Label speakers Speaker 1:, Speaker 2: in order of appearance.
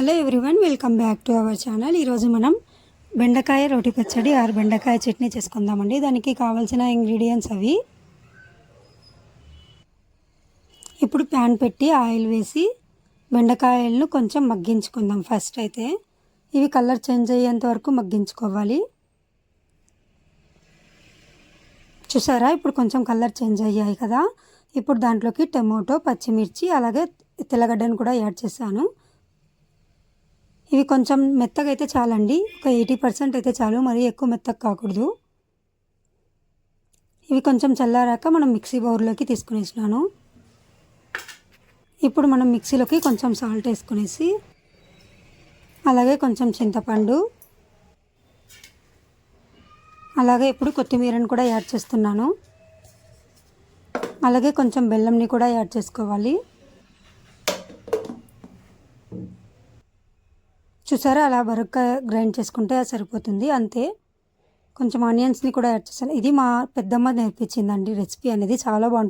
Speaker 1: Hello everyone welcome back to our channel. ఈరోజు మనం బెండకాయ రోటి పచ్చడి ఆరు బెండకాయ చట్నీ చేసుకుందామండి. దానికి కావాల్సిన ఇంగ్రీడియంట్స్ అవి. ఇప్పుడు ప్యాన్ పెట్టి ఆయిల్ వేసి బెండకాయలను కొంచెం మగ్గించుకుందాం ఫస్ట్ అయితే. ఇవి కలర్ చేంజ్ అయ్యేంత వరకు మగ్గించుకోవాలి. చూసారా? ఇప్పుడు కొంచెం కలర్ చేంజ్ అయ్యాయి కదా. ఇప్పుడు దాంట్లోకి టమోటో పచ్చిమిర్చి అలాగే తెల్లగడ్డను కూడా యాడ్ చేశాను. ఇవి కొంచెం మెత్తగా అయితే చాలండి. ఒక ఎయిటీ పర్సెంట్ అయితే చాలు. మరీ ఎక్కువ మెత్తగా కాకూడదు. ఇవి కొంచెం చల్లారాక మనం మిక్సీ బౌల్లోకి తీసుకునేసినాను. ఇప్పుడు మనం మిక్సీలోకి కొంచెం సాల్ట్ వేసుకునేసి అలాగే కొంచెం చింతపండు అలాగే ఇప్పుడు కొత్తిమీరని కూడా యాడ్ చేస్తున్నాను. అలాగే కొంచెం బెల్లంని కూడా యాడ్ చేసుకోవాలి. చూసారా? అలా బరుగ్గా గ్రైండ్ చేసుకుంటే అది సరిపోతుంది. అంతే. కొంచెం ఆనియన్స్ని కూడా యాడ్ చేశాను ఇది మా పెద్దమ్మ నేర్పించిందండి రెసిపీ అనేది. చాలా బాగుంటుంది.